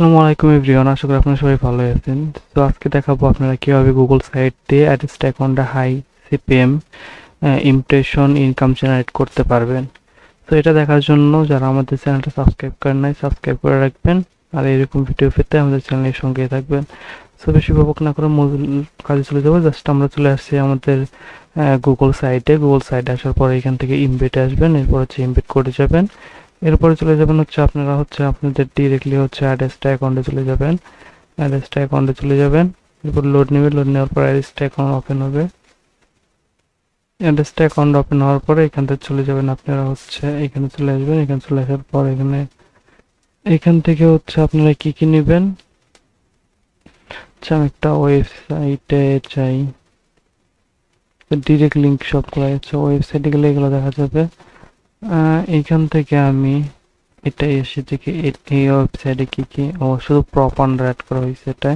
আসসালামু আলাইকুম এভরিওয়ান, আশা করি আপনারা সবাই ভালো আছেন। তো আজকে দেখাবো আপনারা কীভাবে গুগল সাইট দিয়ে অ্যাড্রেস অ্যাকাউন্টে high CPM impression income generate করতে পারবেন। তো এটা দেখার জন্য যারা আমাদের চ্যানেলটা সাবস্ক্রাইব করেন নাই সাবস্ক্রাইব করে রাখবেন। আর এরকম ভিডিও পেতে আমাদের চ্যানেলের সঙ্গে থাকবেন। সো বেশি ব্যাপক না করে মূল কাজে চলে যাব। জাস্ট আমরা চলে আসছি আমাদের গুগল সাইটে গুগল সাইটে আসার পরে এখান থেকে ইমবেটে আসবেন, এরপর হচ্ছে ইমবেট করে যাবেন। এরপরে চলে যাবেন হচ্ছে আপনারা হচ্ছে আপনাদের ডিরেক্টলি হচ্ছে অ্যাড্রেসটা অ্যাকাউন্টে চলে যাবেন। অ্যাড্রেসটা অ্যাকাউন্টে চলে যাবেন। এরপর লোড নেবে লোড নেওয়ার পর অ্যাড্রেসটা অ্যাকাউন্ট ওপেন হবে। অ্যাড্রেসটা অ্যাকাউন্ট ওপেন হওয়ার পরে এখান থেকে চলে যাবেন আপনারা হচ্ছে, এখানে চলে আসবেন, এখানে চলে আসার পর এখানে, এখান থেকে হচ্ছে আপনারা কি কি নেবেন? আচ্ছা আমি একটা ওয়েবসাইটে চাই ডিরেক্ট লিঙ্ক সব করা যাচ্ছে ওয়েবসাইটে গেলে এগুলো দেখা যাবে। আহ, এইখান থেকে আমি এটা এসে এ- এই ওয়েবসাইটে কি কি? ও শুধু প্রপ আন্ডার অ্যাড করা হয়েছে এটা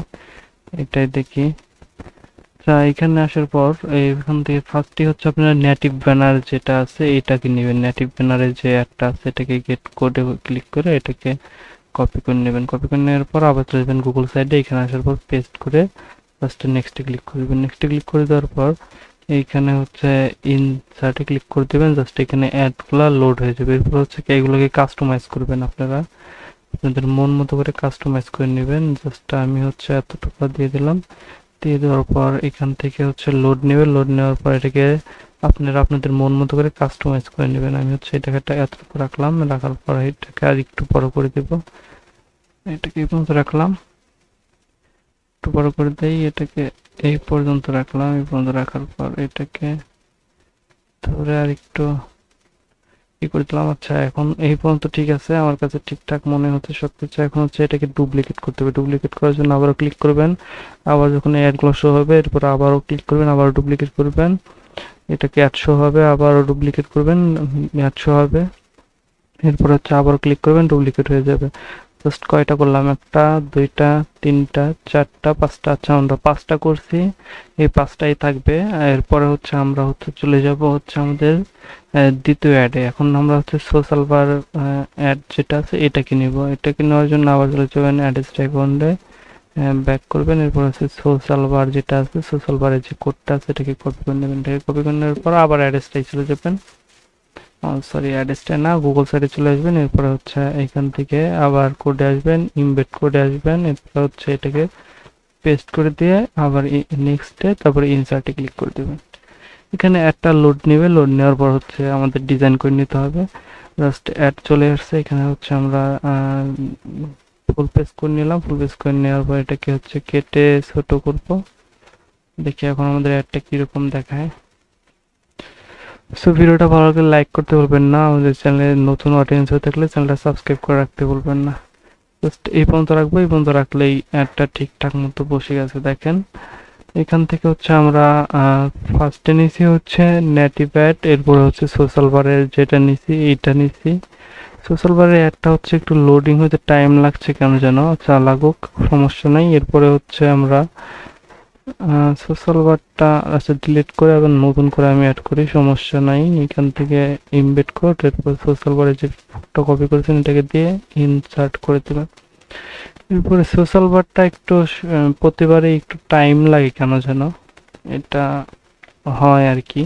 এটাই দেখি। তা এখানে আসার পর এখান থেকে ফার্স্টই হচ্ছে আপনার নেটিভ ব্যানার যেটা আছে এটাকে নেবেন। নেটিভ ব্যানারের যে অ্যাডটা আছে এটাকে গেট কোডে ক্লিক করে এটাকে কপি করে নেবেন। কপি করে নেওয়ার পর আবার চলে যাবেন গুগল সাইডে এখানে আসার পর পেস্ট করে ফার্স্ট নেক্সটে ক্লিক করবেন। নেক্সটে ক্লিক করে দেওয়ার পর এইখানে হচ্ছে ইনসার্টে ক্লিক করে দেবেন জাস্ট এখানে অ্যাডগুলো লোড হয়ে যাবে। এরপর হচ্ছে এগুলোকে কাস্টমাইজ করবেন আপনারা। আপনাদের মন মতো করে কাস্টমাইজ করে নেবেন। জাস্ট আমি হচ্ছে এতটুকু দিয়ে দিলাম। দিয়ে দেওয়ার পর এখান থেকে হচ্ছে লোড নেবে লোড নেওয়ার পর এটাকে আপনারা আপনাদের মন মতো করে কাস্টমাইজ করে নেবেন। আমি হচ্ছে এটাকে একটা এতটুকু রাখলাম। রাখার পর এটাকে আর একটু বড় করে দেব। এটাকে এই রাখলাম। একটু বড় করে দেই। এটাকে এই পর্যন্ত রাখলাম, এই পর্যন্ত রাখার পর এটাকে ধরে আর একটু ই করে দিলাম। আচ্ছা এখন এই পর্যন্ত ঠিক আছে, আমার কাছে ঠিকঠাক মনে হচ্ছে সবকিছু। এখন হচ্ছে এটাকে ডুপ্লিকেট করতে হবে। ডুপ্লিকেট করার জন্য আবারও ক্লিক করবেন। আবার যখন অ্যাডগুলো শো হবে, এরপর আবারও ক্লিক করবেন, আবারও ডুপ্লিকেট করবেন। এটাকে অ্যাড শো হবে, আবারও ডুপ্লিকেট করবেন অ্যাড শো হবে। এরপর হচ্ছে আবারও ক্লিক করবেন ডুপ্লিকেট হয়ে যাবে। জাস্ট কয়টা করলাম? একটা, দুইটা, তিনটা, চারটা, পাঁচটা। আচ্ছা আমরা পাঁচটা করছি। এই পাঁচটাই থাকবে। এরপরে হচ্ছে আমরা হচ্ছে চলে যাব হচ্ছে আমাদের দ্বিতীয় অ্যাডে। এখন আমরা হচ্ছে সোশ্যাল বার অ্যাড যেটা আছে এটাকে নিব। এটাকে নেওয়ার জন্য আবার চলে যাবেন অ্যাড্রেস অ্যাকাউন্টে ব্যাক করবেন। এরপর হচ্ছে সোশ্যাল বার যেটা আছে সোশ্যাল বারের যে কোডটা আছে, এটাকে কপি করে নেবেন। এটাকে কপি করে নেওয়ার পর আবার অ্যাড্রেসটাই চলে যাবেন। সরি অ্যাড্রেসটা না গুগল সাইটে চলে আসবেন, এরপরে হচ্ছে এখান থেকে আবার কোডে আসবেন ইমবেড কোডে আসবেন, এরপর হচ্ছে এটাকে পেস্ট করে দিয়ে আবার নেক্সটে তারপরে ইনসার্টে ক্লিক করে দেবেন। এখানে একটা লোড নেবে লোড নেওয়ার পর হচ্ছে আমাদের ডিজাইন করে নিতে হবে। জাস্ট অ্যাড চলে আসছে, এখানে হচ্ছে আমরা ফুল পেজ করে নিলাম ফুল পেজ করে নেওয়ার পর এটাকে হচ্ছে কেটে ছোট করব। দেখি এখন আমাদের অ্যাডটা কীরকম দেখায়। সো ভিডিওটা ভালো লাগলে লাইক করতে বলবেন না। আমাদের চ্যানেলে নতুন অডিয়েন্স হয়ে থাকলে চ্যানেলটা সাবস্ক্রাইব করে রাখতে বলবেন না। জাস্ট এই পর্যন্ত রাখব। এই পর্যন্ত রাখলেই অ্যাডটা ঠিকঠাক মতো বসে গেছে, দেখেন। এখান থেকে হচ্ছে আমরা ফার্স্টে নিছি হচ্ছে নেটিভ অ্যাড এরপরে হচ্ছে সোশ্যাল বারের যেটা নিছি, এইটা নিছি। সোশ্যাল বারের অ্যাডটা হচ্ছে একটু লোডিং হতে টাইম লাগছে কেন যেন আচ্ছা লাগুক সমস্যা নেই। এরপরে হচ্ছে আমরা সোশ্যাল বারটা আচ্ছা ডিলিট করে আবার নতুন করে আমি অ্যাড করি, সমস্যা নাই। এখান থেকে ইমবেড কোড এরপর সোশ্যাল বারের যে ফটো কপি করেছেন, এটাকে দিয়ে ইনসার্ট করে দেবেন এরপরে সোশ্যাল বারটা একটু প্রতিবারে একটু টাইম লাগে কেন যেন? এটা হয় আর কি।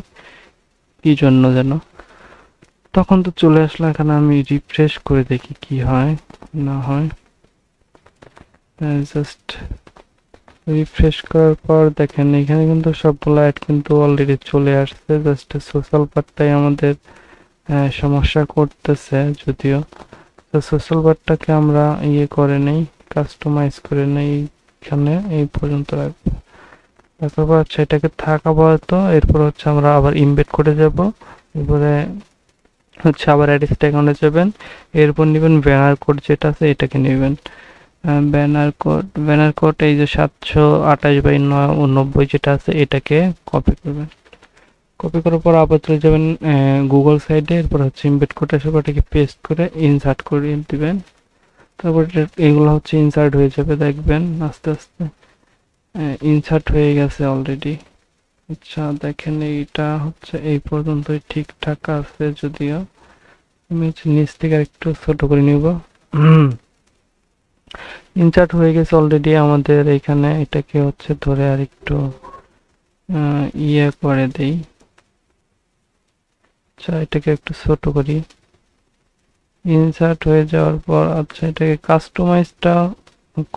কি জন্য যেন? তখন তো চলে আসলো, এখানে আমি রিফ্রেশ করে দেখি কি হয়, না হয়। জাস্ট রিফ্রেশ করার পর দেখেন, এখানে কিন্তু সবগুলো অ্যাড কিন্তু অলরেডি চলে আসছে জাস্ট সোশ্যাল পার্টটাই আমাদের সমস্যা করতেছে যদিও। তো সোশ্যাল বারটাকে আমরা ইয়ে করে নেই কাস্টমাইজ করে নেই এখানে, এই পর্যন্ত রাখব রাখার পর হচ্ছে এটাকে থাক আপাতত, এরপর হচ্ছে আমরা আবার ইমবেড করে যাব। এরপরে হচ্ছে আবার অ্যাডিস্ট অ্যাকাউন্টে যাবেন। এরপর নেবেন ব্যানার কোড যেটা আছে, এটাকে নেবেন। ব্যানার কোড ব্যানার কোড এই যে সাতশো আঠাশ বাই নয় উনব্বই যেটা আছে, এটাকে কপি করবেন। কপি করার পর আবার চলে যাবেন গুগল সাইডে এরপর হচ্ছে ইমবেড কোড এসে ওটাকে পেস্ট করে ইনসার্ট করে দিবেন। তারপর এগুলো হচ্ছে ইনসার্ট হয়ে যাবে, দেখবেন, আস্তে আস্তে। ইনসার্ট হয়ে গেছে অলরেডি আচ্ছা দেখেন, এইটা হচ্ছে এই পর্যন্তই ঠিকঠাক আছে যদিও। আমি হচ্ছে নিচ থেকে একটু ছোট করে নিব। ইনসার্ট হয়ে গেছে অলরেডি আমাদের এখানে। এটাকে হচ্ছে ধরে আর একটু ইয়ে করে দেই। আচ্ছা এটাকে একটু ছোট করি। ইনসার্ট হয়ে যাওয়ার পর আচ্ছা এটাকে কাস্টমাইজটা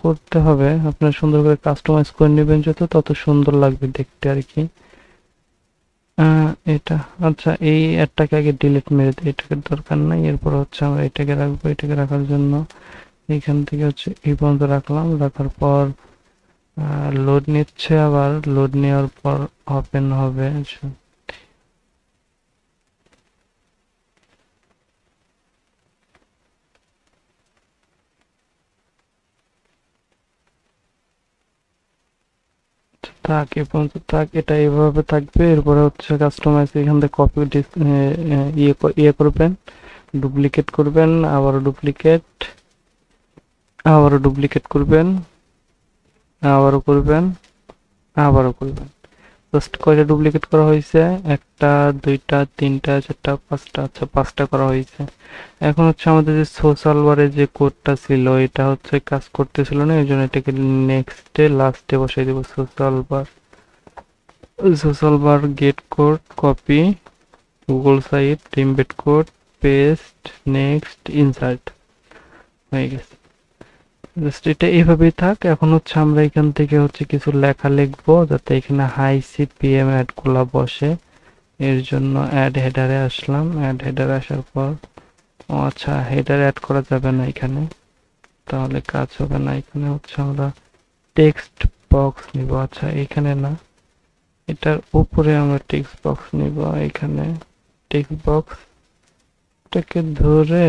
করতে হবে। আপনার সুন্দর করে কাস্টমাইজ করে নেবেন, যত তত সুন্দর লাগবে দেখতে আর কি। এটা আচ্ছা এই অ্যাডটাকে আগে ডিলিট মেরে দিই, এটাকে দরকার নাই। এরপর হচ্ছে আমরা এটাকে রাখব, এটাকে রাখার জন্য। এখান থেকে হচ্ছে এই পর্যন্ত রাখলাম। রাখার পর লোড নিচ্ছে আবার। লোড নেওয়ার পর ওপেন হবে। আচ্ছা। থাক এ পর্যন্ত থাক, এটা এভাবে থাকবে। এরপরে হচ্ছে কাস্টমাইজ এখান থেকে কপি ইয়ে ইয়ে করবেন ডুপ্লিকেট করবেন, আবারও ডুপ্লিকেট আবারও ডুপ্লিকেট করবেন, আবারও করবেন আবারও করবেন। জাস্ট কয়টা ডুপ্লিকেট করা হয়েছে? একটা, দুইটা, তিনটা, চারটা, পাঁচটা আচ্ছা পাঁচটা করা হয়েছে। এখন হচ্ছে আমাদের যে সোশ্যাল বারে যে কোডটা ছিল, এটা হচ্ছে কাজ করতেছিল না, এই জন্য এটাকে নেক্সটে লাস্টে বসাই দেবো। Social bar social bar get code copy Google site টিমবেট code paste next insert হয়ে গেছে। জাস্ট এটা এইভাবেই থাক। এখন হচ্ছে আমরা এখান থেকে হচ্ছে কিছু লেখা লিখব যাতে এখানে হাই সি পিএম অ্যাডগুলা বসে। এর জন্য অ্যাড হেডারে আসলাম। অ্যাড হেডারে আসার পর, ও আচ্ছা হেডার অ্যাড করা যাবে না এখানে। তাহলে কাজ হবে না। এখানে হচ্ছে আমরা টেক্সট বক্স নিব। আচ্ছা এখানে না। এটার উপরে আমরা টেক্সট বক্স নিব। এখানে টেক্সট বক্স এটাকে ধরে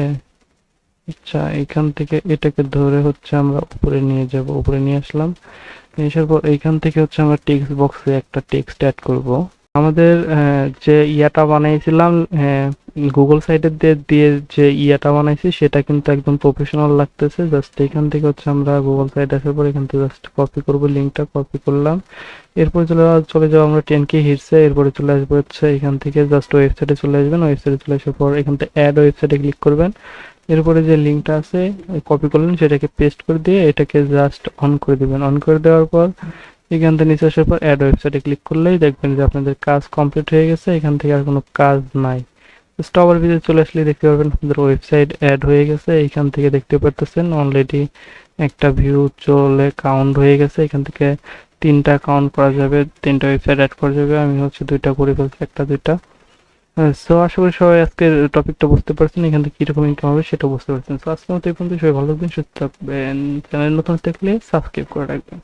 আচ্ছা এখান থেকে এটাকে ধরে হচ্ছে আমরা উপরে নিয়ে যাব, উপরে নিয়ে আসলাম। নিয়ে আসার পর এইখান থেকে হচ্ছে আমরা টেক্সট বক্সে একটা টেক্সট অ্যাড করব। আমাদের যে ইয়াটা বানাইছিলাম গুগল সাইটে দিয়ে দিয়ে যে ইয়াটা বানাইছি, সেটা কিন্তু একদম প্রফেশনাল লাগতেছে। জাস্ট এখান থেকে হচ্ছে আমরা গুগল সাইট আসার পর এখান থেকে জাস্ট কপি করব লিঙ্কটা কপি করলাম। এরপরে চলে চলে যাব আমরা টেন কে হিটসে এরপরে চলে আসব হচ্ছে এখান থেকে জাস্ট ওয়েবসাইটে চলে আসবেন। ওয়েবসাইটে চলে আসার পর এখান থেকে অ্যাড ওয়েবসাইটে ক্লিক করবেন। এরপরে যে লিঙ্কটা আছে কপি করলেন, সেটাকে পেস্ট করে দিয়ে এটাকে জাস্ট অন করে দিবেন। অন করে দেওয়ার পর, এখান থেকে নিচে আসার পর অ্যাড ওয়েবসাইটে ক্লিক করলেই দেখবেন যে আপনাদের কাজ কমপ্লিট হয়ে গেছে, এখান থেকে আর কোনো কাজ নাই। আবার ভিতরে চলে আসলে দেখতে পারবেন আপনাদের ওয়েবসাইট অ্যাড হয়ে গেছে, এখান থেকে দেখতে পারতেছেন অলরেডি একটা ভিউ চলে কাউন্ট হয়ে গেছে, এখান থেকে তিনটা কাউন্ট করা যাবে, তিনটা ওয়েবসাইট অ্যাড করা যাবে, আমি হচ্ছে দুইটা করে ফেলছি, একটা দুইটা। সো আশা করি সবাই আজকের টপিকটা বুঝতে পারছেন, এখান থেকে কীরকম ইনকাম হবে সেটা বুঝতে পারছেন। সো আজকের মতো এই পর্যন্ত সবাই ভালো থাকবেন, সুস্থ থাকবেন। চ্যানেল নতুন থাকলে সাবস্ক্রাইব করে রাখবেন।